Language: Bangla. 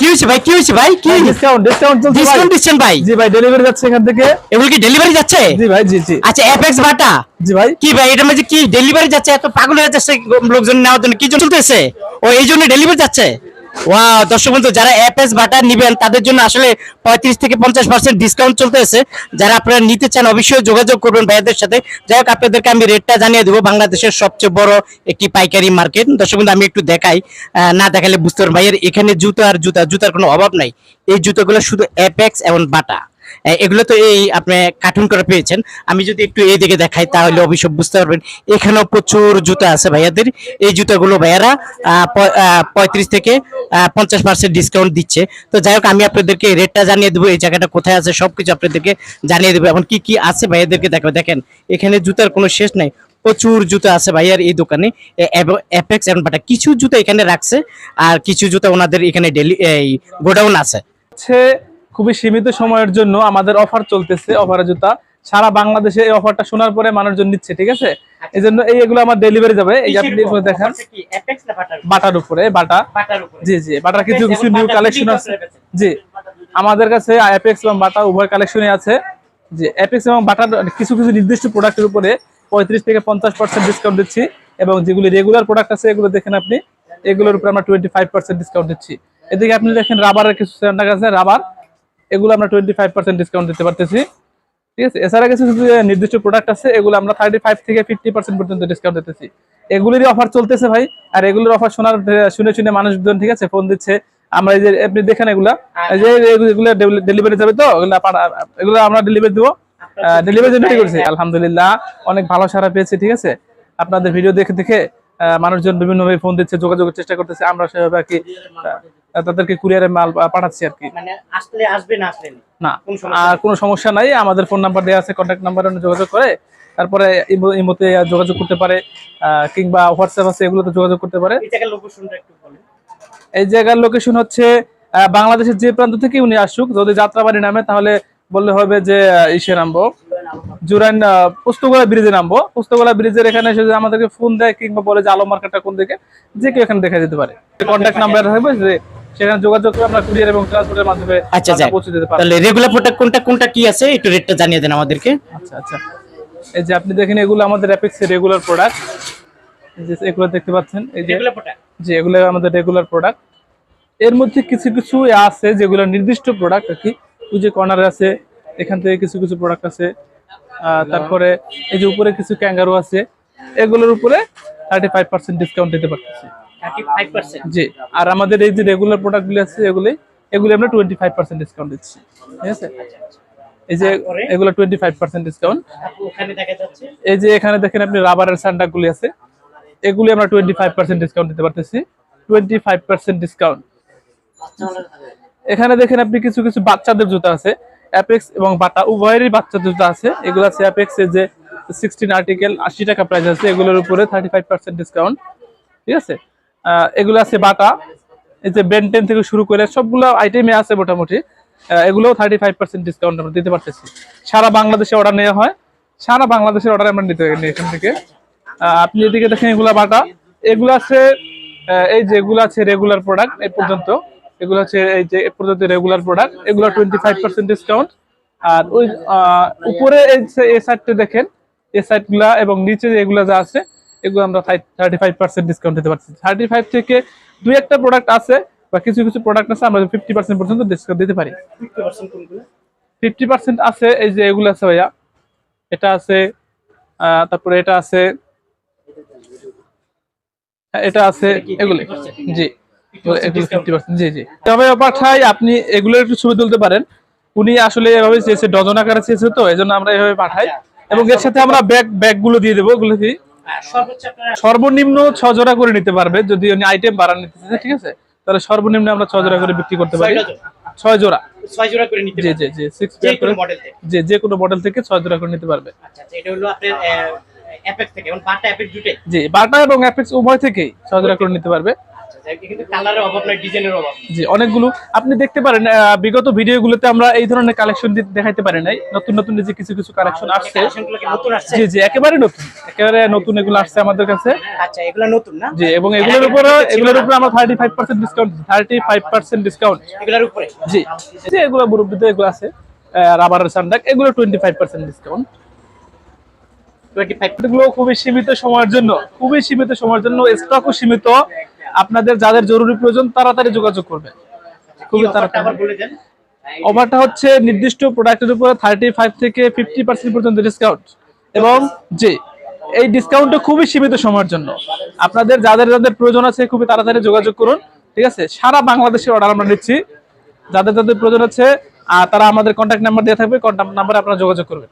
কি ভাই? কি ভাই? কি? ডিসকাউন্ট ডিসকাউন্ট চলছে ডিসকাউন্ট দিচ্ছেন ভাই? জি ভাই ডেলিভারি যাচ্ছে এখান থেকে। এগুলো কি ডেলিভারি যাচ্ছে? জি ভাই জি জি। আচ্ছা অ্যাপেক্স বাটা? জি ভাই। কি ভাই এটা মানে কি ডেলিভারি যাচ্ছে? এত পাগল হয়ে যাচ্ছে লোকজন নেওয়ার জন্য। কি জন্য চলতেছে? ও এই জন্য ডেলিভারি যাচ্ছে? ওয়াও দর্শক বন্ধু, যারা এফএস বাটা নিবেন, তাদের জন্য আসলে পঁয়ত্রিশ থেকে পঞ্চাশ পার্সেন্ট ডিসকাউন্ট চলতেছে। যারা আপনারা নিতে চান, অবশ্যই যোগাযোগ করবেন ভাইয়াদের সাথে। যাই হোক, আপনাদেরকে আমি রেটটা জানিয়ে দেবো, বাংলাদেশের সবচেয়ে বড় একটি পাইকারি মার্কেট দর্শক বন্ধু, আমি একটু দেখাই। না দেখালে বুঝতে পারবেন, ভাইয়ের এখানে জুতো আর জুতা, জুতার কোনো অভাব নাই। এই জুতোগুলো শুধু অ্যাপেক্স এবং বাটা। এগুলো তো এই আপনি কার্টুন করে পেয়েছেন। আমি যদি একটু এই দিকে দেখাই, তাহলে অবশ্য বুঝতে পারবেন। এখানেও প্রচুর জুতা আছে ভাইয়াদের। এই জুতাগুলো ভাইয়ারা পঁয়ত্রিশ থেকে পঞ্চাশ পার্সেন্ট ডিসকাউন্ট দিচ্ছে। তো যাই হোক, আমি আপনাদেরকে রেটটা জানিয়ে দেবো, এই জায়গাটা কোথায় আছে, সবকিছু আপনাদেরকে জানিয়ে দেবো। এখন কি কি আছে ভাইয়াদেরকে দেখো দেখেন, এখানে জুতার কোনো শেষ নাই। প্রচুর জুতা আছে ভাইয়ার এই দোকানে। অ্যাপেক্স এবং বাটা কিছু জুতা এখানে রাখছে, আর কিছু জুতা ওনাদের এখানে ডেলি এই গোডাউন আছে। খুবই সীমিত সময়ের জন্য আমাদের অফার চলতেছে অফারের জুতা। সারা বাংলাদেশে এই অফারটা শোনার পরে মানুষজন নিচ্ছে ঠিক আছে? এই জন্য এই এগুলো আমার ডেলিভারি যাবে। এই আপনি দেখেন। বাটার উপরে বাটা। জি জি বাটার কিছু কিছু নিউ কালেকশন আছে। জি আমাদের কাছে অ্যাপেক্স এবং বাটা উভয় কালেকশনই আছে। জি অ্যাপেক্স এবং বাটার কিছু কিছু নির্দিষ্ট প্রোডাক্টের উপরে পঁয়ত্রিশ থেকে পঞ্চাশ পার্সেন্ট ডিসকাউন্ট দিচ্ছি এবং যেগুলি রেগুলার প্রোডাক্ট আছে এগুলো দেখেন আপনি এগুলোর উপরে আমরা টোয়েন্টি ফাইভ পার্সেন্ট ডিসকাউন্ট দিচ্ছি। এদিকে আপনি দেখেন রাবারের কিছু আছে রাবার এগুলো আমরা টোয়েন্টি ফাইভ পার্সেন্ট ডিসকাউন্ট দিতে পারতেছি। ঠিক আছে? এছাড়া কিছু নির্দিষ্ট প্রোডাক্ট আছে এগুলো আমরা থার্টি ফাইভ থেকে ফিফটি পার্সেন্ট পর্যন্ত ডিসকাউন্ট দিতেছি। এগুলিরই অফার চলতেছে ভাই আর এগুলোর অফার শোনার শুনে শুনে মানুষজন ঠিক আছে ফোন দিচ্ছে। আমরা এই যে আপনি দেখেন এগুলা। যে এগুলো ডেলিভারি যাবে তো? এগুলো আমরা ডেলিভারি দেবো। ডেলিভারি জন্য করছি। আলহামদুলিল্লাহ অনেক ভালো সারা পেয়েছি ঠিক আছে? আপনাদের ভিডিও দেখে দেখে মানুষজন বিভিন্নভাবে ফোন দিচ্ছে যোগাযোগের চেষ্টা করতেছে। আমরা সেভাবে আর কি তাদেরকে কুরিয়ারে মাল পাঠাচ্ছি আর কি। মানে না আর কোনো সমস্যা নাই আমাদের ফোন নাম্বার দেওয়া আছে কন্ট্যাক্ট নাম্বারে যোগাযোগ করে। তারপরে ইমোতে যোগাযোগ করতে পারে কিংবা হোয়াটসঅ্যাপ আছে এগুলোতে যোগাযোগ করতে পারে। এই জায়গার লোকেশন হচ্ছে বাংলাদেশের যে প্রান্ত থেকে উনি আসুক যদি যাত্রাবাড়ি নামে তাহলে বললে হবে যে ইসে নামবো। জুরাইন পুস্তকলা ব্রিজে নামবো। পুস্তকলা ব্রিজের এখানে এসে যদি আমাদেরকে ফোন দেয় কিংবা বলে যে আলো মার্কেটটা কোন দিকে যে কেউ এখানে দেখা যেতে পারে। কন্ট্যাক্ট নাম্বার থাকবে যে সেখানে যোগাযোগ করে আমরা কুরিয়ার এবং ট্রান্সপোর্টের মাধ্যমে আচ্ছা যাক। পৌঁছে দিতে পারব। তাহলে রেগুলার প্রোডাক্ট কোনটা কোনটা কি আছে? একটু রেটটা জানিয়ে দেন আমাদেরকে। আচ্ছা আচ্ছা। এই যে আপনি দেখেন এগুলো আমাদের অ্যাপেক্সের রেগুলার প্রোডাক্ট যে এগুলো দেখতে পাচ্ছেন এই যে রেগুলার প্রোডাক্ট যে এগুলো আমাদের রেগুলার প্রোডাক্টের মধ্যে কিছু কিছু আছে যেগুলো নির্দিষ্ট প্রোডাক্ট আর কি। ওই যে কর্নারে আছে এখান থেকে কিছু কিছু প্রোডাক্ট আছে। তারপরে এই যে উপরে কিছু ক্যাঙ্গারু আছে। এগুলোর উপরে থার্টি ফাইভ পার্সেন্ট ডিসকাউন্ট দিতে পারতেছি। 35% জি আর আমাদের এই যে রেগুলার প্রোডাক্টগুলি আছে এগুলি এগুলি আমরা টোয়েন্টি ফাইভ পার্সেন্ট ডিসকাউন্ট দিচ্ছি। ঠিক আছে? এই যে এগুলো টোয়েন্টি ফাইভ পার্সেন্ট ডিসকাউন্ট এই যে এখানে দেখেন আপনি রাবারের আছে এগুলি আমরা টোয়েন্টি ফাইভ পার্সেন্ট ডিসকাউন্ট দিতে পারতেছি। টোয়েন্টি ফাইভ পার্সেন্ট ডিসকাউন্ট এখানে দেখেন আপনি কিছু কিছু বাচ্চাদের জুতা আছে অ্যাপেক্স এবং বাটা উভয়েরই বাচ্চাদের জুতা আছে। এগুলো আছে যে সিক্সটিন আর্টিকেল আশি টাকা প্রাইস আছে এগুলোর উপরে থার্টি ফাইভ পার্সেন্ট ডিসকাউন্ট ঠিক আছে? এগুলো আছে বাটা, এই যে বেনটেন থেকে শুরু করে সবগুলো আইটেমে আছে মোটামুটি। এগুলোও থার্টি ফাইভ পার্সেন্ট ডিসকাউন্ট আমরা দিতে পারতেছি। সারা বাংলাদেশে অর্ডার নেওয়া হয়। সারা বাংলাদেশের অর্ডার আমরা নিতে নিই এখান থেকে। আপনি এদিকে দেখেন এগুলা বাটা। এগুলো আছে এই যে এগুলো আছে রেগুলার প্রোডাক্ট এই পর্যন্ত। এগুলো হচ্ছে এই যে এ পর্যন্ত রেগুলার প্রোডাক্ট এগুলো টোয়েন্টি ফাইভ পার্সেন্ট ডিসকাউন্ট আর ওই উপরে এই সাইডটা দেখেন। এই সাইডগুলা এবং নিচে এগুলা যা আছে এগুলো আমরা থার্টি ফাইভ পার্সেন্ট ডিসকাউন্ট দিতে পারছি। থার্টি ফাইভ থেকে দুই একটা প্রোডাক্ট আছে বা কিছু কিছু প্রোডাক্ট আছে আমরা ফিফটি পার্সেন্ট পর্যন্ত ডিসকাউন্ট দিতে পারি। ফিফটি পার্সেন্ট আছে এই যে এগুলো আছে ভাইয়া। এটা আছে তারপরে এটা আছে হ্যাঁ, এটা আছে এগুলো। জি। এগুলো ফিফটি পার্সেন্ট জি জি। তবে পাঠাই আপনি এগুলো একটু ছবি তুলতে পারেন। উনি আসলে এভাবে চেয়েছে ডজন আকারে চেয়েছে তো এই জন্য আমরা এভাবে পাঠাই। এবং এর সাথে আমরা ব্যাগ ব্যাগগুলো দিয়ে দেবো ওগুলো আপনারা সর্বনিম্ন ছ জোড়া করে নিতে পারবে। যদি উনি আইটেম বাড়ান নিতে চাই ঠিক আছে? তাহলে সর্বনিম্ন আমরা ছ জোড়া করে বিক্রি করতে পারি। ছয় জোড়া। ছয় জোড়া। করে নিতে জি জি জি সিক্স যে কোনো মডেল থেকে। যে যে কোনো মডেল থেকে ছয় জোড়া করে নিতে পারবে। আচ্ছা আচ্ছা এটা হলো আপনার অ্যাপেক্স থেকে। এবং বাটা অ্যাপেক্স জুটে জি বাটা এবং অ্যাপেক্স উভয় থেকেই ছয় জোড়া করে নিতে পারবে। জি অনেকগুলো। আপনি দেখতে পারেন বিগত ভিডিওগুলোতে আমরা এই ধরনের কালেকশন দেখাইতে পারি নাই। নতুন নতুন যে কিছু কিছু কালেকশন আসছে। নতুন আসছে? জি জি একেবারে নতুন। একেবারে নতুন এগুলো আসছে আমাদের কাছে। আচ্ছা এগুলো নতুন না? জি এবং এগুলোর উপরে এগুলোর উপরে আমরা discount thirty five percent discount এগুলোর উপরে? জি এই এগুলো মুরব্বিতে এগুলো আছে। রাবারের সানডাক এগুলো টোয়েন্টি ফাইভ পার্সেন্ট ডিসকাউন্ট 25 এগুলো খুবই সীমিত সময়ের জন্য খুবই সীমিত সময়ের জন্য স্টকও সীমিত। আপনাদের যাদের জরুরি প্রয়োজন তাড়াতাড়ি যোগাযোগ করবেন। খুবই তাড়াতাড়ি। অফারটা হচ্ছে নির্দিষ্ট প্রোডাক্টের উপরে থার্টি ফাইভ থেকে ফিফটি পার্সেন্ট পর্যন্ত ডিসকাউন্ট এবং যে এই ডিসকাউন্টটা খুবই সীমিত সময়ের জন্য। আপনাদের যাদের যাদের প্রয়োজন আছে খুবই তাড়াতাড়ি যোগাযোগ করুন ঠিক আছে? সারা বাংলাদেশের অর্ডার আমরা নিচ্ছি। যাদের যাদের প্রয়োজন আছে আর তারা আমাদের কন্ট্যাক্ট নাম্বার দেওয়া থাকবে কন্ট্যাক্ট নাম্বারে আপনারা যোগাযোগ করবেন।